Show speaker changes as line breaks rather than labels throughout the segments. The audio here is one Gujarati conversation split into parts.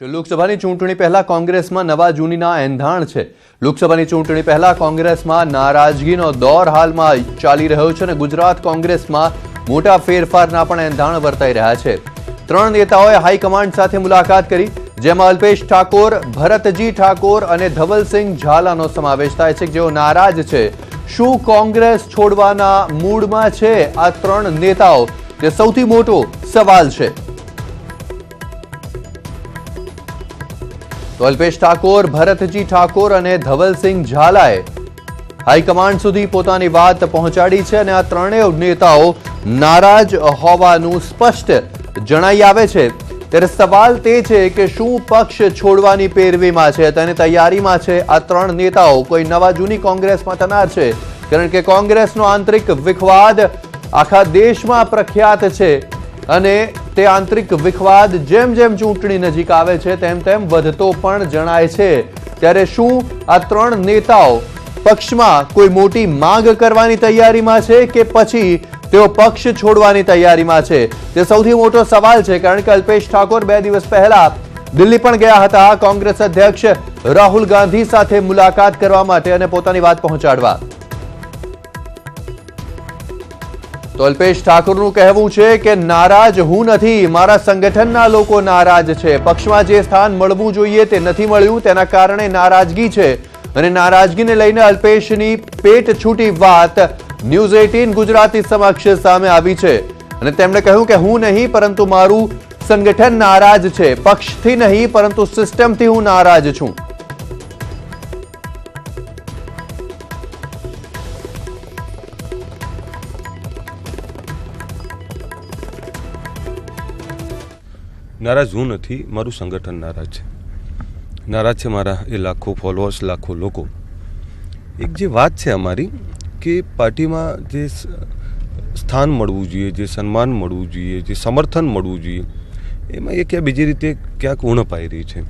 લોકસભાની ચૂંટણી પહેલા કોંગ્રેસમાં નવા જૂનીના એંધાણ છે, લોકસભાની ચૂંટણી પહેલા કોંગ્રેસમાં નારાજગીનો દોર હાલમાં ચાલી રહ્યો છે અને ગુજરાત કોંગ્રેસમાં મોટા ફેરફારના પણ એંધાણ વર્તાઈ રહ્યા છે. ત્રણ નેતાઓએ હાઈકમાન્ડ સાથે મુલાકાત કરી, જેમાં અલ્પેશ ઠાકોર, ભરતજી ઠાકોર અને ધવલસિંહ ઝાલાનો સમાવેશ થાય છે જેઓ નારાજ છે. શું કોંગ્રેસ છોડવાના મૂડમાં છે આ ત્રણ નેતાઓ? તે સૌથી મોટો સવાલ છે. તો અલ્પેશ ઠાકોર, ભરતજી ઠાકોર અને ધવલસિંહ ઝાલાએ હાઈકમાન્ડ સુધી પોતાની વાત પહોંચાડી છે અને આ ત્રણેય નેતાઓ નારાજ હોવાનું સ્પષ્ટ જણાઈ આવે છે. ત્યારે સવાલ તે છે કે શું પક્ષ છોડવાની પેરવીમાં છે? તેની તૈયારીમાં છે આ ત્રણ નેતાઓ. કોઈ નવા જૂની કોંગ્રેસમાં થનાર છે? કારણ કે કોંગ્રેસનો આંતરિક વિખવાદ આખા દેશમાં પ્રખ્યાત છે. અને તે આંતરિક વિખવાદ જેમ જેમ ચૂંટણી નજીક આવે છે, તેમ તેમ વધતો પણ જણાય છે. ત્યારે શું આ ત્રણ નેતાઓ પક્ષમાં કોઈ મોટી માંગ કરવાની તૈયારીમાં છે કે પછી તેઓ પક્ષ છોડવાની તૈયારીમાં છે? તે સૌથી મોટો સવાલ છે, કારણ કે અલ્પેશ ઠાકોર બે દિવસ પહેલા દિલ્હી પણ ગયા હતા કોંગ્રેસ અધ્યક્ષ રાહુલ ગાંધી સાથે મુલાકાત કરવા માટે અને પોતાની વાત પહોંચાડવા. તો અલ્પેશ ઠાકોરનું કહેવું છે કે નારાજ હું નથી, મારા સંગઠનના લોકો નારાજ છે. પક્ષમાં જે સ્થાન મળવું જોઈએ તે નથી મળ્યું, તેના કારણે નારાજગી છે. અને નારાજગીને લઈને અલ્પેશની પેટ છૂટી વાત ન્યૂઝ એટીન ગુજરાતી સમક્ષ સામે આવી છે. અને તેમણે કહ્યું કે હું નહીં, પરંતુ મારું સંગઠન નારાજ છે. પક્ષથી નહીં, પરંતુ સિસ્ટમથી હું નારાજ છું.
નારાજ હું નથી, મારું સંગઠન નારાજ છે. નારાજ છે મારા એ લાખો ફોલોઅર્સ લાખો લોકો. એક જે વાત છે અમારી કે પાર્ટીમાં જે સ્થાન મળવું જોઈએ, જે સન્માન મળવું જોઈએ, જે સમર્થન મળવું જોઈએ, એમાં એ ક્યાં બીજી રીતે ક્યાંક ઉણપ આવી રહી છે.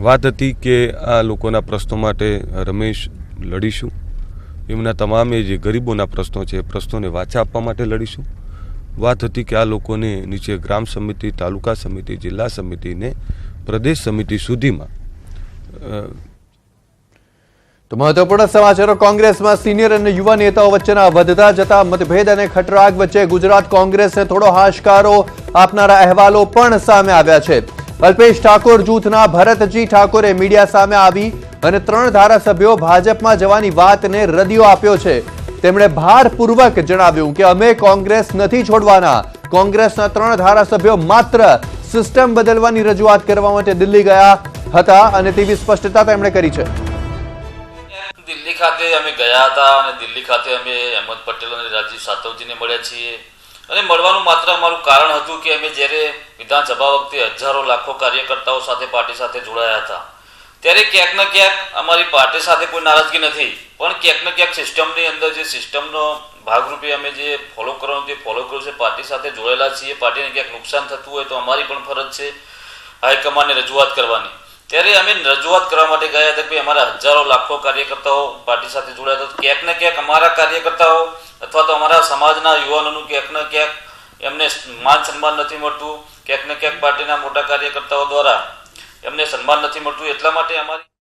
વાત હતી કે આ લોકોના પ્રશ્નો માટે રમેશ લડીશું. એમના તમામ જે ગરીબોના પ્રશ્નો છે એ પ્રશ્નોને વાચા આપવા માટે લડીશું. વાત હતી કે આ લોકોને નીચે ગ્રામ સમિતિ, તાલુકા સમિતિ, જિલ્લા સમિતિને પ્રદેશ સમિતિ સુધીમાં
તો મહત્વપૂર્ણ સમાચારો કોંગ્રેસમાં સિનિયર અને યુવા નેતાઓ વચ્ચેના વધતા જતા મતભેદ અને ખટરાગ વચ્ચે ગુજરાત કોંગ્રેસને થોડો હાશકારો આપનારા અહેવાલો પણ સામે આવ્યા છે. અલ્પેશ ઠાકોર જૂથના ભરતજી ઠાકોરે મીડિયા સામે આવી અને ત્રણ ધારાસભ્યો ભાજપમાં જવાની વાતને રદિયો આપ્યો છે. તેમણે ભારપૂર્વક જણાવ્યું કે અમે કોંગ્રેસ નથી છોડવાના. કોંગ્રેસના ત્રણ ધારાસભ્યો માત્ર સિસ્ટમ બદલવાની રજૂઆત કરવા માટે દિલ્હી ગયા હતા અને તેવી સ્પષ્ટતા તેમણે કરી છે.
દિલ્હી ખાતે અમે ગયા હતા અને દિલ્હી ખાતે અમે અહેમદ પટેલ અને રાજીવ સાતવજીને મળ્યા છીએ. અને મળવાનું માત્ર અમારું કારણ હતું કે અમે જ્યારે વિધાનસભા વખતે હજારો લાખો કાર્યકર્તાઓ સાથે પાર્ટી સાથે જોડાયા હતા. ત્યારે ક્યાંક ને ક્યાંક અમારી પાર્ટી સાથે કોઈ નારાજગી નથી. પણ ક્યાંક ને ક્યાંક સિસ્ટમની અંદર જે સિસ્ટમનો ભાગરૂપે અમે જે ફોલો કરવાનું તે ફોલો કર્યું છે, પાર્ટી સાથે જોડાયેલા છીએ, પાર્ટીને ક્યાંક નુકસાન થતું હોય તો અમારી પણ ફરજ છે હાઈકમાન્ડને રજૂઆત કરવાની. ત્યારે અમે રજૂઆત કરવા માટે ગયા હતા કે અમારા હજારો લાખો કાર્યકર્તાઓ પાર્ટી સાથે જોડાયા હતા. ક્યાંક ને ક્યાંક અમારા કાર્યકર્તાઓ અથવા તો અમારા સમાજના યુવાનોનું ક્યાંક ને ક્યાંક એમને માન સન્માન નથી મળતું. ક્યાંક ને ક્યાંક પાર્ટીના મોટા કાર્યકર્તાઓ દ્વારા એમને સન્માન નથી મળતું એટલા માટે અમારી